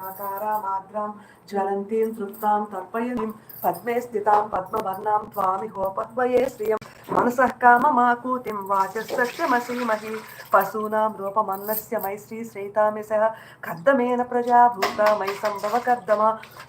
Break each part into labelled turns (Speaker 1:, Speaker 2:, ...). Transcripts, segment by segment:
Speaker 1: ఆకారామాద్రాం జ్వలంతీం తృప్తాం తర్పయనీం పద్మే స్థితాం పద్మవర్ణాం త్వామిహోపద్వయే శ్రియం. మనసః కామమాకూతిం వాచస్తమసీమహి పశూనాం రూపమన్నస్య మై శ్రీ శ్రీతామిసః కర్దమేన ప్రజాభూత మై సంభవ కర్దమ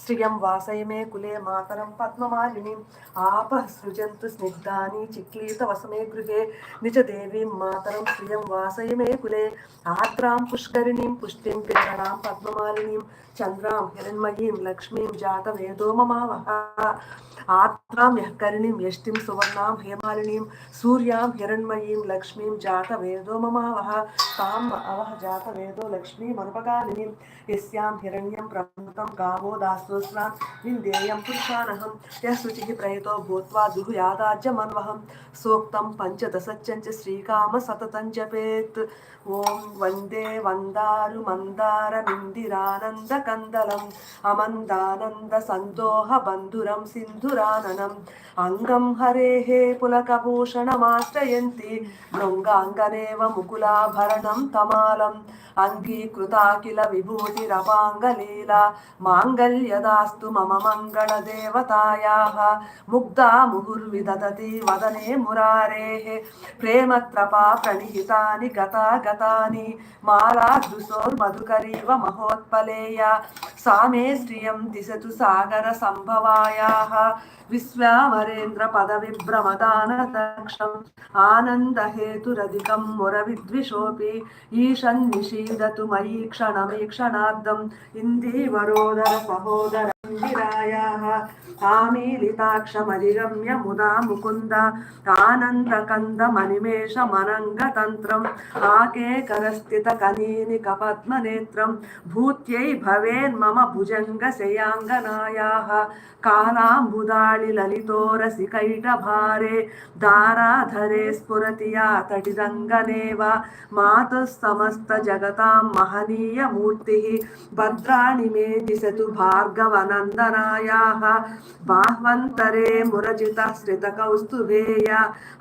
Speaker 1: శ్రియం వాసయ మే కులే మాతరం పద్మమాలిని. ఆప సృజంతు స్నిగ్ధాని చిక్లీత వసమే గృహే. నిజ దేవీం మాతరం శ్రియం వాసయ మే కులే. ఆర్ద్రాం పుష్కరిణీం పుష్టిం పింగళాం పద్మమాలినీం. చంద్రాం హిరణ్మయీం లక్ష్మీం జాతవేదో మమావహ. ఆత్రాం యఃకరిణీం యష్టిం సువర్ణాం హేమాలిని. సూర్యాం హిరణ్మయీం లక్ష్మీం జాతవేదో మమావహ తాం అవహ జాతవేదో లక్ష్మీం అనుపగాలినీం యస్యాం హిరణ్యం ప్రమృతం గావో దాసోస్నాం విందేయం పురుషానహం. యः శుచిः ప్రయతో భూత్వా దుహుయాదాజ్యమన్వహం సూక్తం పంచదశచ్చంచ శ్రీకామ సతతం జపేత్. ఓం వందే వందారు మందారమిందిరానంద కందలం. అమందానంద సందోహ బంధురం సింధురాననం. అంగం హరేః భృంగాంగనేవ ముకులాభరణం తమాలం అంగీకృతాఖిల విభూతిరపాంగలీలా మాంగళ్యదాస్తు మమ మంగళదేవతాయాः ముగ్ధా ముహుర్విదదతి వదనే మురారేः ప్రేమత్రపా ప్రణిహితాని గతా గతాని మాలాదృశోర్మధుకరీవ మహోత్పలేయ सा मे श्रियं दिशतु सागर सम्भवायाः विश्वामरेन्द्र पदविभ्रमदानदक्षम् आनन्दहेतुरधिकं मुरविद्विषोऽपि ईशन्निषीदतु मयि क्षणमीक्षणार्धम् इन्दीवरोदर सहोदर इन्दिरायाः आमीलिताक्षमधिगम्य मुदा मुकुन्द आनन्दकन्दमनिमेषमनङ्गतन्त्रम् आकेकरस्थितकनीनि कपद्मनेत्रं भूत्यै भवेन्मम भुजङ्गशयाङ्गनायाः कालाम्बुदाळिललितोरसिकैटभारे दाराधरे स्फुरति या तटिदङ्गनेव मातुः समस्तजगतां महनीयमूर्तिः भद्राणि मे दिशतु भार्गवनन्दनायाः बाह्वन्तरे मुरजितश्रितकौस्तुभेय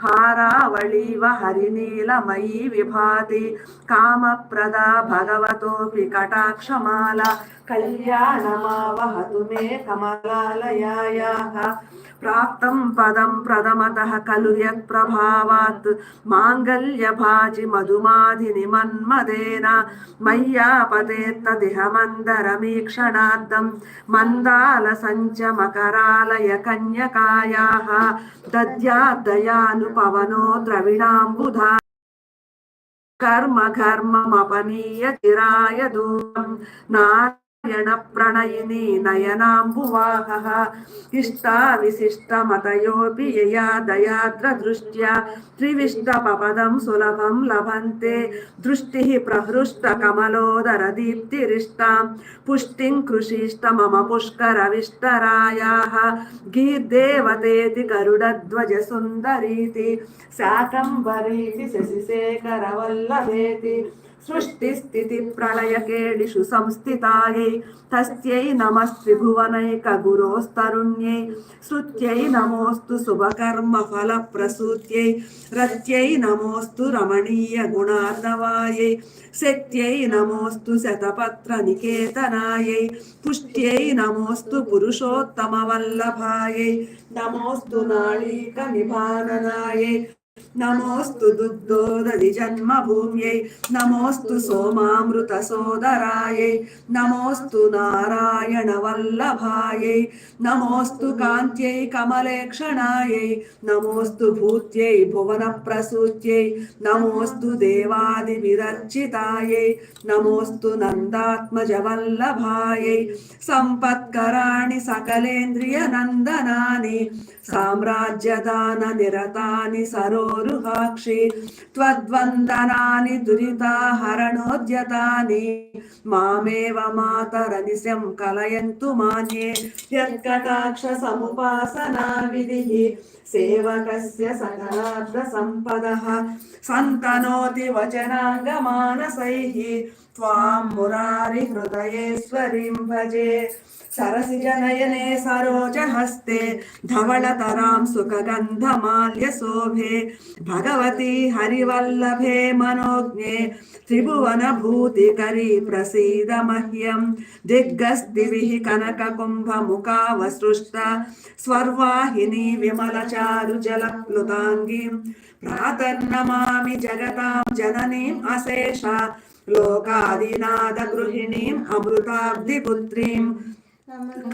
Speaker 1: हारावळीव हरिनीलमयी विभाति। कामप्रदा भगवतोऽपि कटाक्षमाला कल्याणमावहतु मे कमलालयायाः। ప్రాప్తం పదం ప్రథమత ఖలు యత్ప్రభావాత్ మాంగల్యభాజి మధుమాధిని మన్మదేన మయ్యాపదేత్తదిహ మందరమీక్షణార్థం మందాల సంచ మకరాలయ కన్యకాయా దద్యాదయాను పవనో ద్రవిణాంబుధా కర్మ కర్మమపనీయ చిరాయ దూరం నా नारायणप्रणयिनी नयनाम्बुवाहः इष्टाविशिष्टमतयोऽपि यया दयाद्रदृष्ट्या त्रिविष्टपपदं सुलभं लभन्ते दृष्टिः प्रहृष्टकमलोदरदीप्तिरिष्टां पुष्टिं कृषिष्ट मम पुष्करविष्टरायाः गीर्देवतेति गरुडध्वजसुन्दरीति शाकम्भरीति शशिशेखरवल्लभेति सृष्टिस्थितिप्रलयकेलिषु संस्थितायै तस्यै नमस्त्रिभुवनैकगुरोस्तरुण्यै श्रुत्यै नमोऽस्तु शुभकर्मफलप्रसूत्यै रत्यै नमोऽस्तु रमणीयगुणार्णवायै शक्त्यै नमोऽस्तु शतपत्रनिकेतनायै पुष्ट्यै नमोऽस्तु पुरुषोत्तमवल्लभायै नमोऽस्तु नाळीकनिभाननायै నమోస్తు దుగ్ధోదది జన్మభూమ్యై నమోస్తు సోమామృత సోదరాయై నమోస్తు నారాయణ వల్లభాయై నమోస్తు కాంత్యై కమలేక్షణాయై నమోస్తు భూత్యై భువన ప్రసూత్యై నమోస్తు దేవాది విరర్చితాయై నమోస్తు నందాత్మజ వల్లభాయై సంపత్కరాణి సకలేంద్రియ నందనాని సామ్రాజ్యదాన నిరతాని సరో सरोरुहाक्षि त्वद्वन्दनानि दुरिताहरणोद्यतानि मामेव मातरनिशं कलयन्तु मान्ये यत्कटाक्षसमुपासनाविधिः सेवकस्य सकलार्थसम्पदः सन्तनोति वचनाङ्गमानसैः त्वां मुरारिहृदयेश्वरीं भजे सरसिजनयने सरोजहस्ते धवलतरां सुखगन्धमाल्यशोभे, भगवती हरिवल्लभे मनोज्ञे, त्रिभुवनभूतिकरी प्रसीद मह्यं दिग्गस्दिभिः कनककुम्भमुखावसृष्टा, स्वर्वाहिनी विमलचारुजलप्लुताङ्गीं, प्रातर्नमामि जगतां जननीम् अशेषा, लोकादिनादगृहिणीम् अमृताब्धिपुत्रीम्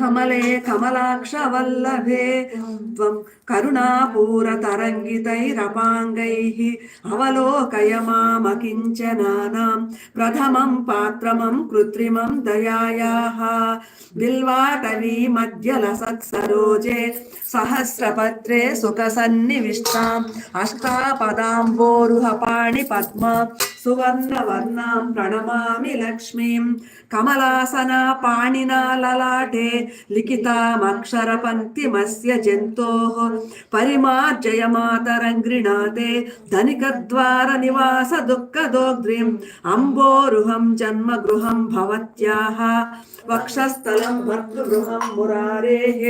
Speaker 1: కమలే కమలాక్షవల్లభే. త్వం కరుణాపూరతరంగితైరపాంగైः. అవలోకయ మామకించనానాం ప్రథమం పాత్రమం కృత్రిమం దయాయాः. బిల్వాటవీ మధ్యలసత్సరోజే. సహస్రపత్రే సుఖసన్నివిష్టాం. అష్టాపదాంబోరుహపాణి పద్మా. సువర్ణవర్ణాం ప్రణమామి లక్ష్మీం. కమలాసనా పాణినా లలాట. ललाटे लिखितामक्षरपङ्क्तिमस्य जन्तोः परिमार्जय मातरं गृणाते धनिकद्वारनिवास दुःखदोग्ध्रीम् अम्बोरुहं जन्मगृहं भवत्याः वक्षस्थलं भर्तृगृहं मुरारेः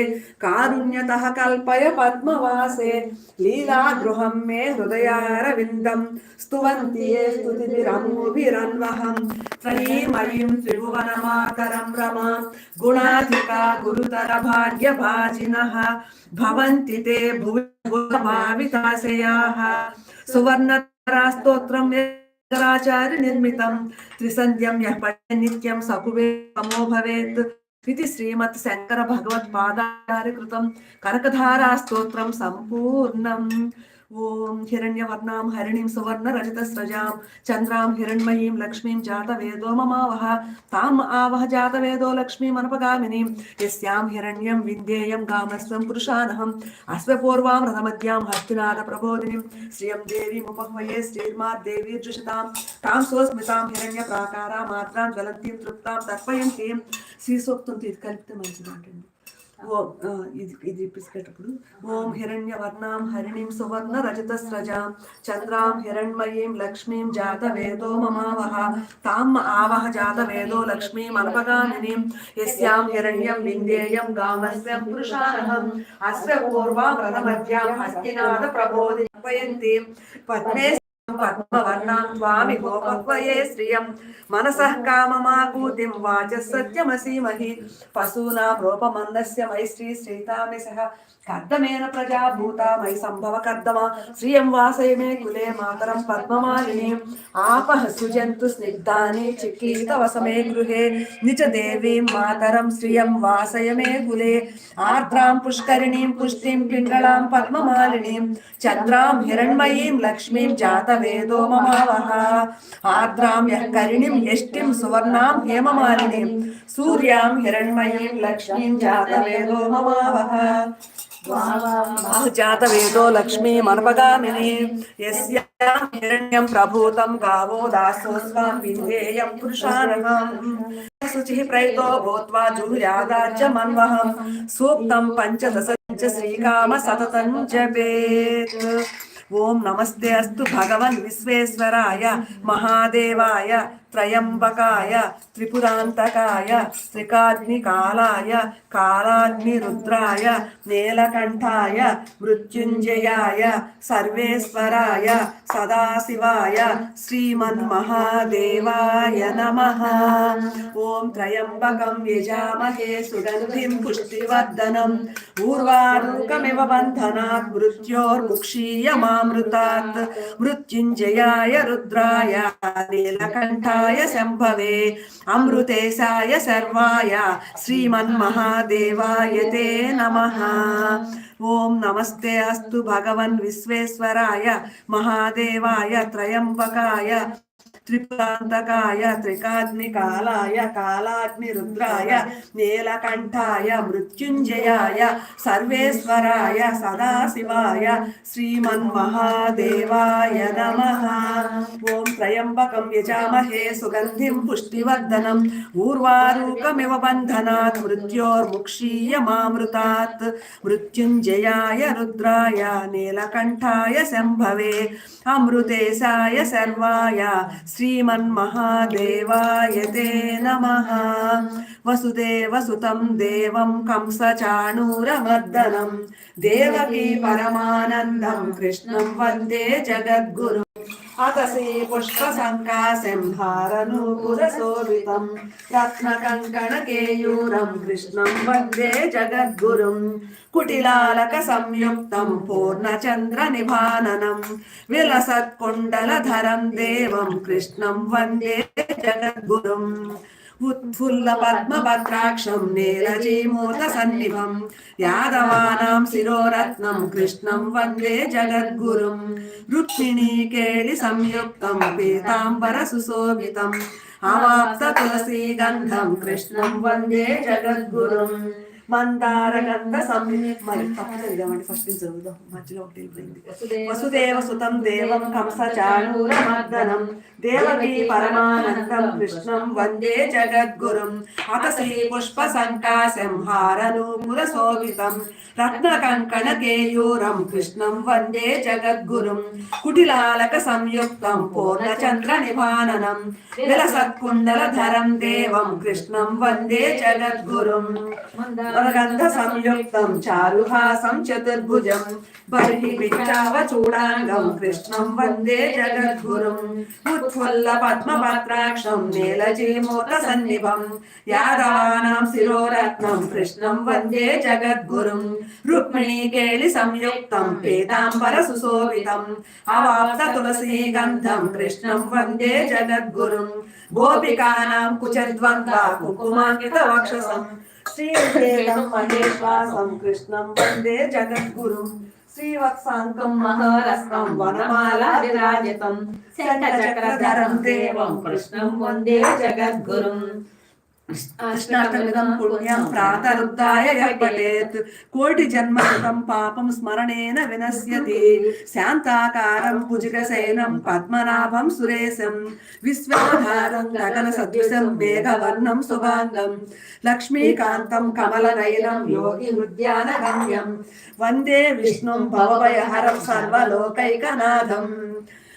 Speaker 1: कारुण्यतः कल्पय पद्मवासे लीलागृहं मे हृदयारविन्दं स्तुवन्ति ये स्तुतिभिरमोभिरन्वहं। त्रयीमयीं त्रिभुवनमातरं रमा गुरुतरभाजिका गुरुतरभाग्यभाजिनः भवन्ति ते भुवभाविताशयाः सुवर्णतरास्तोत्रं निर्मितं, त्रिसन्ध्यं यः पठे नित्यं सकुबे समो भवेत् इति श्रीमत् सम्पूर्णम्। ఓం హిరణ్యవర్ణాం హరిణీం సువర్ణ రజత స్రజాం చంద్రాం హిరణ్మయీం లక్ష్మీం జాత వేదో మమావహ తాం ఆవహ జాత వేదో లక్ష్మీం అనపగామినీం యస్యాం హిరణ్యం వింధ్యేయం గామస్వం పురుషానహం అశ్వపూర్వాం రథమద్యాం హస్తినాథ ప్రబోధినిం శ్రియం దేవీముపహ్వయే శ్రీర్మాద్దేవీర్జుషతాం తాం స్వస్మితాం హిరణ్య ప్రాకారామాత్రాం జ్వలంతీం తృప్తాం తర్పయంతీం శ్రీసూక్తంతో ఇది కలిపితే మంచిదంటండి ఓం ఇది ఇది ఇప్పించేటప్పుడు ఓం హిరణ్యవర్ణాం హరిణీం సువర్ణ రజత స్రజాం చంద్రాం హిరణ్మయీం లక్ష్మీం జాత వేదో మమావహ. తాం ఆవహ జాత వేదో లక్ష్మీం అల్పగామినీం యస్యాం హిరణ్యం విందేయం గామస్యం పురుషానహం అస్య పూర్వాం రథమధ్యాం హస్తినాథ ప్రబోధిపయంతి. పద్మే పద్మవర్ణాం త్వామి గోపక్వయే శ్రియం మనసః కామమాకూతిం వాచः సత్యమసీమహి పశూనాం రూపమన్నస్య మై శ్రీ శ్రీతామి సహ కర్దమేన ప్రజా భూతా మై సంభవ కర్దమ శ్రియం వాసయ మే కులే మాతరం పద్మమాలిని ఆపః సుజంతు స్నిగ్ధాని చిక్కీత వసమే గృహే నిజ దేవీం మాతరం శ్రియం వాసయ మే కులే ఆర్ద్రాం పుష్కరిణీం పుష్టిం పింగళాం పద్మమాలినీం చంద్రాం హిరణ్మయీం లక్ష్మీం జాత జాతవేదో మమావహ ఆర్ద్రాం యః కరిణిం యష్టిం సువర్ణాం హేమమాలినీం సూర్యాం హిరణ్మయీం లక్ష్మీం జాతవేదో మమావహ జాతవేదో లక్ష్మీమనుపగామిని యస్యాం హిరణ్యం ప్రభూతం గావో దాసోస్వాం విందేయం పురుషానహం శుచిః ప్రయుతో భూత్వా జుహుయాదాచ మన్వహం సూక్తం పంచదశ చ శ్రీకామ సతతం జపేత్ ఓం నమస్తే అస్తు భగవన్ విశ్వేశ్వరాయ మహాదేవాయ త్రయంబకాయ త్రిపురాంతకాయ త్రికాగ్నికాలాయ కాలాగ్నిరుద్రాయ నీలకంఠాయ మృత్యుంజయాయ సర్వేశ్వరాయ సదాశివాయ శ్రీమన్మహాదేవాయ నమః ఓం త్రయంబకం యజామహే సుగంధిం పుష్టివర్ధనం ఊర్వారుకమివ బంధనాత్ మృత్యోర్ముక్షీయమామృతాత్ మృత్యుంజయాయ రుద్రాయ నీలకంఠాయ శంభవే. అమృతేశాయ సర్వాయ శ్రీమన్మహాదేవాయ తే నమ. ఓం నమస్తే అస్తు భగవన్ విశ్వేశ్వరాయ. మహాదేవాయ త్రయంబకాయ. త్రిపురాంతకాయ త్రికాగ్నికాలాయ కాలాగ్నిరుద్రాయ నీలకంఠాయ మృత్యుంజయాయ సర్వేశ్వరాయ సదాశివాయ. శ్రీమన్మహాదేవాయ నమ. ఓం त्र्यम्बकं यजामहे सुगन्धिं पुष्टिवर्धनम् ऊर्वारूकमिव बन्धनात्, मृत्योर्मुक्षीयमामृतात्। मृत्युञ्जयाय रुद्राय, नीलकण्ठाय शम्भवे, अमृतेशाय सर्वाय, श्रीमन्महादेवाय ते नमः। वसुदेवसुतं देवं कंसचाणूरमर्दनं, देवकी परमानन्दं, कृष्णं वंदे जगद्गु अथ श्रीपुष्पसङ्काशं हारनूपुरशोभितं रत्नकङ्कणकेयूरं कृष्णं वन्दे जगद्गुरुं कुटिलालकसंयुक्तं पूर्णचन्द्रनिभाननं विलसत्कुण्डलधरं देवं कृष्णं वन्दे जगद्गुरुम् ఉత్ఫుల్ల పద్మభద్రాక్షం నీలజీమూత సన్నిభం యాదవానాం శిరోరత్నం కృష్ణం వందే జగద్గురుం. రుక్మిణీకేళి సంయుక్తం పీతాంబర సుశోభితం. అవాప్త తులసీ గంధం కృష్ణం వందే జగద్గురుం. మందారగంధ మరి తప్పు చదివామండి ఫస్ట్ నుంచి చదువుదాం. మధ్యలో ఒకటి వెళ్ళిపోయింది. వసుదేవ సుతం దేవం కంస చాణూరమర్దనం. దేవకీ పరమానందం కృష్ణం వందే జగద్గురుం. అత శ్రీ పుష్ప సంకాశం హారనూపుర శోభితం రత్న కంకణ కేయూరం కృష్ణం వందే జగద్గురుం. కుటిలాలక సంయుక్తం పూర్ణచంద్ర నిభాననం. విలసత్కుండల ధరం దేవం కృష్ణం వందే జగద్గురుం. వరగంధ సంయుక్తం చారుహాసం చతుర్భుజం బర్హి విచావ చూడాంగం కృష్ణం వందే జగద్గురుం ఉత్ఫుల్ల పద్మపత్రాక్షం నీలజీమూత సన్నిభం యాదవానాం శిరోరత్నం కృష్ణం వందే జగద్గురుం రుక్మిణీ కేళి సంయుక్తం పీతాంబర శ్రీవేదం మహేశ్వాసం కృష్ణం వందే జగద్గురుం. శ్రీవత్సాంకం మహారస్తం వనమాల విరాజితం శంఖచక్రధరం దేవం కృష్ణం వందే జగద్గురుం. అష్టాష్టమిదం పుణ్యం ప్రాతరుద్ధాయ పఠేత్ కోటి జన్మకృతం పాపం స్మరణేన వినశ్యతి. శాంతాకారం భుజగశయనం పద్మనాభం సురేశం. విశ్వాధారం గగన సదృశం మేఘవర్ణం శుభాంగం. లక్ష్మీకాంతం కమలనయనం యోగి ఉద్యాన గమ్యం వందే విష్ణుం భవభయహరం సర్వలోకైకనాథం.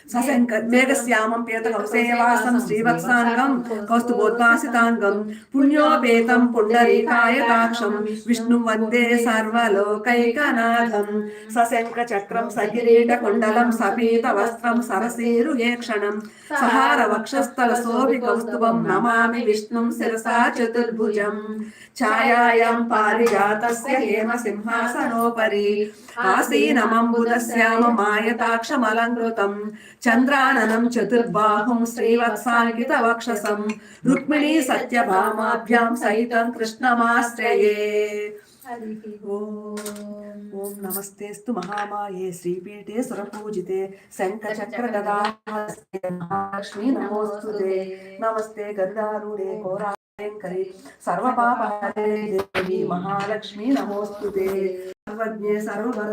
Speaker 1: సశంక మేఘశ్యామం పీతకౌసేవాసం శ్రీవత్సాంగం కౌస్తుభోద్వాసితాంగం పుణ్యోపేతం పుండరీకాయతాక్షం విష్ణుం వందే సర్వలోకైకనాథం సశంక చక్రం సకిరీట కుండలం సపీత వస్త్రం సరసీరుహేక్షణం సహార వక్షస్థల శోభి కౌస్తుభం నమామి విష్ణుం శిరసా చతుర్భుజం ఛాయాయాం పారిజాతస్య హేమ సింహాసనోపరి ఆసీనమంబుదశ్యామ మాయతాక్షమలంకృతం चन्द्राननं चतुर्बाहुं श्रीवत्साङ्कितवक्षसं रुक्मिणी सत्यभामाभ्यां सहितं कृष्णमाश्रये। ॐ नमस्तेऽस्तु महामाये श्रीपीठे सुरपूजिते शङ्खचक्रगदाहस्ते महालक्ष्मी नमोऽस्तु ते। नमस्ते गन्धारूढे कोराङ्करे सर्वपापहरे देवी महालक्ष्मी नमोऽस्तु ते। सर्वज्ञे सर्वभर